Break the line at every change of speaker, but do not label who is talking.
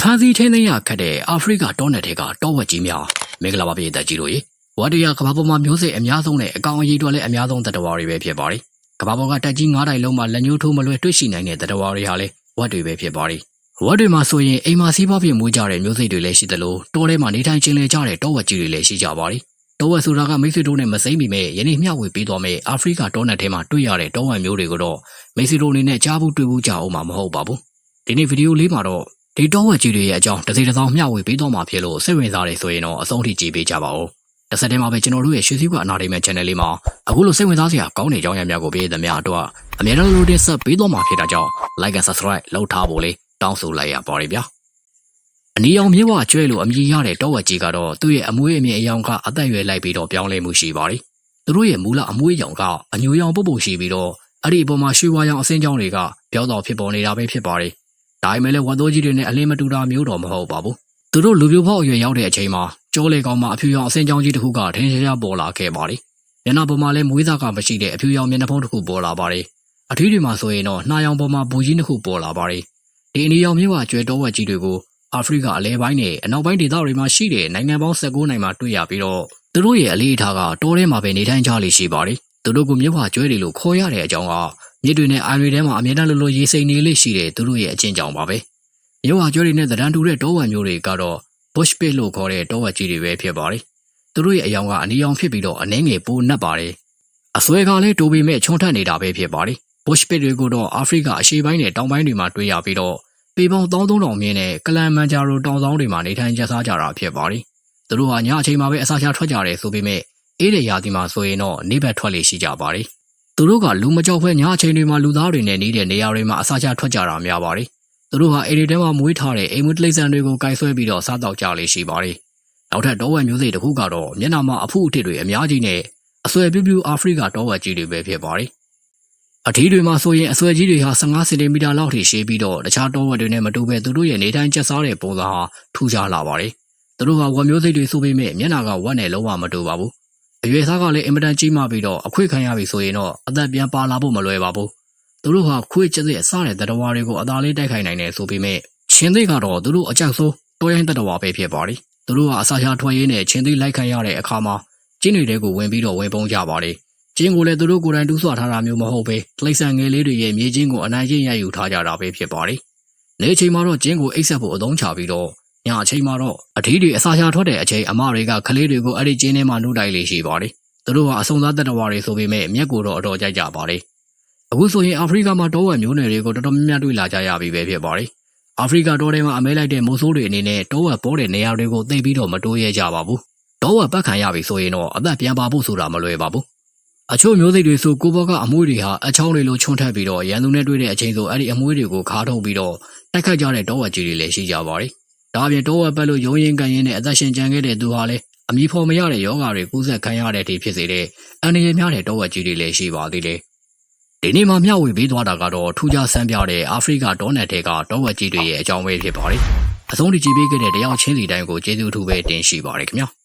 ဖန်စီထင်းသိမ်းရခတ်တဲ့အာဖရိကတောနယ်တွေကတောဝက်ကြီးများမင်္ဂလာပါပြည်သက်ကြီးတို့ရေဝတ်တရကဘာပေါ်မှာမျိုးစိတ်အများဆုံးနဲ့အကောင်အရေးတွေလည်းအများဆုံးတတဝါတွေပဲဖြစ်ပါတယ်ကဘာပေါ်ကတက်ကြီး9တိုင်လုံးမှာလက်ညှိုးထိုးမလွဲတွေ့ရှိနိုင်တဲ့တတဝါတွေဟာလည်းဝတ်တွေပဲဖြစ်ပါတယ်ဝတ်တွေမှာဆိုရင်အိမ်မှာစီးပွားဖြစ်မွေးကြတဲ့မျိုးစိတ်တွေလည်းရှိသလိုတောထဲမှာနေထိုင်ခြင်းလေကြတဲ့တောဝက်ကြီးတွေလည်းရှိကြပါတယ်တောဝက်ဆိုတာကမိတ်ဆွေတို့နဲ့မစိမ့်မိမဲ့ယနေ့မျှဝေပေးသွားမယ့်အာဖရိကတောနယ်ထဲမှာတွေ့ရတဲ့တောဝက်မျိုးတွေကိုတော့မိတ်ဆွေတို့အနေနဲ့ကြားဘူးတွေ့ဘူးကြအောင်မှာမဟုတ်ပါဘူးဒီနေ့ဗီဒီယိုလေးမှာတော့ ဒီတော့ဝက်ကြီးတွေရဲ့အကြောင်းတစ်စိတစ်စောင်းမျှဝေပေးတော့မှာဖြစ်လို့စိတ်ဝင်စားတယ်ဆိုရင်တော့အဆုံးထိကြည့်ပေးကြပါဦး။တစ်ဆက်တည်းမှာပဲကျွန်တော်တို့ရဲ့ရွှေစည်းကအနာဒိမဲ့ channel လေးမှာအခုလိုစိတ်ဝင်စားစရာကောင်းတဲ့ကြောင်းရများကိုပေးသမျှအတွက်အများတော်လို့တင်ဆက်ပေးတော့မှာဖြစ်တာကြောင့် like and subscribe လုပ်ထားဖို့လေးတောင်းဆိုလိုက်ရပါတယ်ဗျာ။အနီရောင်မြေဝကျွဲလို့အမည်ရတဲ့တောဝက်ကြီးကတော့သူ့ရဲ့အမွေးအမြင့်အယောင်ကအသက်အရွယ်လိုက်ပြီးတော့ပြောင်းလဲမှုရှိပါတယ်။သူတို့ရဲ့မူလအမွေးရောင်ကအညူရောင်ပုတ်ပုတ်ရှိပြီးတော့အဲ့ဒီအပေါ်မှာရွှေဝါရောင်အစင်းကြောင်းတွေကပြောင်းတော့ဖြစ်ပေါ်နေတာပဲဖြစ်ပါတယ်။ ဒါပေမဲ့လည်းဝတ်သိုးကြီးတွေနဲ့အလင်းမတူတာမျိုးတော့မဟုတ်ပါဘူး။သူတို့လူပြိုဖောက်အရွယ်ရောက်တဲ့အချိန်မှာကျိုးလေကောင်မှာအဖြူရောင်အစင်းကြောင်းကြီးတစ်ခုကထင်းရှားရှားပေါ်လာခဲ့ပါလေ။မျက်နှာပေါ်မှာလည်းမွေးသားကမရှိတဲ့အဖြူရောင်မျက်နှာဖုံးတစ်ခုပေါ်လာပါတယ်။အထီးတွေမှာဆိုရင်တော့နှာရောင်ပေါ်မှာဘူကြီးတစ်ခုပေါ်လာပါတယ်။ဒီအနီရောင်မျိုးကကျွဲတော်ဝက်ကြီးတွေကိုအာဖရိကအလဲပိုင်းနဲ့အနောက်ပိုင်းဒေသတွေမှာရှိတဲ့နိုင်ငံပေါင်း19နိုင်ငံမှာတွေ့ရပြီးတော့သူတို့ရဲ့အလေးအထားကတောထဲမှာပဲနေထိုင်ကြလိမ့်ရှိပါတယ်။သူတို့ကမြစ်ဝကျွဲတွေလို့ခေါ်ရတဲ့အကြောင်းက မြစ်တွေနဲ့အိုင်တွေထဲမှာအမြဲတမ်းလိုလိုရေစိမ်နေလေးရှိတဲ့သူတို့ရဲ့အကျင့်ကြောင့်ပါပဲ။မြစ်ဝကျွဲတွေနဲ့သဏ္ဍာန်တူတဲ့တောဝက်မျိုးတွေကတော့ bush pig လို့ခေါ်တဲ့တောဝက်ကြီးတွေပဲဖြစ်ပါတယ်။သူတို့ရဲ့အယောင်ကအနီရောင်ဖြစ်ပြီးတော့အနှဲငယ်ပိုနက်ပါတယ်။အစွဲကလည်းတိုးပေမဲ့ချွန်ထက်နေတာပဲဖြစ်ပါတယ်။ bush pig တွေကိုတော့အာဖရိကအရှေ့ပိုင်းနဲ့တောင်ပိုင်းတွေမှာတွေ့ရပြီးတော့ပေပေါင်း3300မြင်းနဲ့ကလန်မန်ဂျာရိုတောင်ဆောင်တွေမှာနေထိုင်ကြစားကြတာဖြစ်ပါတယ်။သူတို့ဟာညအချိန်မှာပဲအစာချထွက်ကြတယ်ဆိုပေမဲ့အေးတဲ့ရာသီမှာဆိုရင်တော့နေဘက်ထွက်လေရှိကြပါတယ်။ သူတို့ကလူမကြောက်ဖဲညအချိန်တွေမှာလူသားတွေနဲ့နေတဲ့နေရာတွေမှာအစာချထွက်ကြတာများပါတယ်။သူတို့ဟာအိမ်တွေထဲမှာမွေးထားတဲ့အိမ်မွေးတိရစ္ဆာန်တွေကိုကင်ဆွဲပြီးတော့စားတောက်ကြလေရှိပါတယ်။နောက်ထပ်တောဝက်မျိုးစိတ်တစ်ခုကတော့မျက်နှာမှာအဖုအထစ်တွေအများကြီးနဲ့အဆွဲပြူးပြူးအာဖရိကတောဝက်ကြီးတွေပဲဖြစ်ပါတယ်။အထီးတွေမှာဆိုရင်အဆွဲကြီးတွေဟာ15စင်တီမီတာလောက်ထိရှည်ပြီးတော့တခြားတောဝက်တွေနဲ့မတူဘဲသူတို့ရဲ့နေထိုင်ကျက်စားတဲ့ပုံစံဟာထူးခြားလာပါတယ်။သူတို့ဟာဝက်မျိုးစိတ်တွေဆိုပေမဲ့မျက်နှာကဝက်နဲ့လုံးဝမတူပါဘူး။ အရွယ်စားကလည်းအင်မတန်ကြီးမားပြီးတော့အခွေခံရပြီဆိုရင်တော့အသက်ပြန်ပါလာဖို့မလွယ်ပါဘူး။သူတို့ဟာခွေးကျက်တဲ့စားတဲ့တတဝါတွေကိုအသာလေးတိုက်ခိုက်နိုင်တယ်ဆိုပေမဲ့ချင်းသိကတော့သူတို့အကြောက်ဆုံးတောရိုင်းတတဝါပဲဖြစ်ပါတယ်။သူတို့ဟာအစာရှာထွက်ရင်းနဲ့ချင်းသိလိုက်ခံရတဲ့အခါမှာကျင်းတွေကိုဝင်ပြီးတော့ဝင်ပုံးကြပါတယ်။ကျင်းကိုလည်းသူတို့ကိုယ်တိုင်တူးဆွထားတာမျိုးမဟုတ်ပဲတိရစ္ဆာန်ငယ်လေးတွေရဲ့မြေချင်းကိုအနိုင်ကျင့်ရယူထားကြတာပဲဖြစ်ပါတယ်။နေချိန်မှာတော့ကျင်းကိုအိတ်ဆက်ဖို့အသုံးချပြီးတော့ ညအချိန်မှာတော့အထီးတွေအစာရှာထွက်တဲ့အချိန်အမတွေကကလေးတွေကိုအဲ့ဒီကျင်းထဲမှာနှုတ်တိုက်လေးရှိပါတယ်။သူတို့ဟာအဆုံသားတတဝါတွေဆိုပေမဲ့မျက်ကိုတော့အတော်ကြိုက်ကြပါတယ်။အခုဆိုရင်အာဖရိကမှာတောဝက်မျိုးနယ်တွေကိုတော်တော်များများတွေ့လာကြရပြီပဲဖြစ်ပါတယ်။အာဖရိကတောထဲမှာအမဲလိုက်တဲ့မိုးဆိုးတွေအနေနဲ့တောဝက်ပေါ်တဲ့နေရာတွေကိုသိပ်ပြီးတော့မတိုးရဲကြပါဘူး။တောဝက်ပတ်ခံရပြီဆိုရင်တော့အသက်ပြန်ပါဖို့ဆိုတာမလွယ်ပါဘူး။အချို့မျိုးစိတ်တွေဆိုကိုဘောကအမွှေးတွေဟာအချောင်းတွေလိုချွန်ထက်ပြီးတော့ရန်သူနဲ့တွေ့တဲ့အချိန်ဆိုအဲ့ဒီအမွှေးတွေကိုခါထုတ်ပြီးတော့တိုက်ခတ်ကြတဲ့တောဝက်ကြီးတွေလည်းရှိကြပါတယ်။ ဒါအပြင်တောဝက်ပတ်လို့ရုံးရင်ကန်ရင်နဲ့အသက်ရှင်ကြံခဲ့တဲ့သူဟာလည်းအမီဖော်မရတဲ့ယောဂါတွေကူးစက်ခံရတဲ့အထိဖြစ်စေတဲ့အန္တရာယ်များတဲ့တောဝက်ကြီးတွေလည်းရှိပါသေးတယ်။ဒီနေ့မှာမျှဝေပေးသွားတာကတော့ထူးခြားဆန်းပြတဲ့အာဖရိကတောနယ်ထဲကတောဝက်ကြီးတွေရဲ့အကြောင်းပဲဖြစ်ပါတယ်။အဆုံးထိကြည့်ပေးခဲ့တဲ့တယောက်ချင်းစီတိုင်းကိုကျေးဇူးအထူးပဲတင်ရှိပါတယ်ခင်ဗျာ။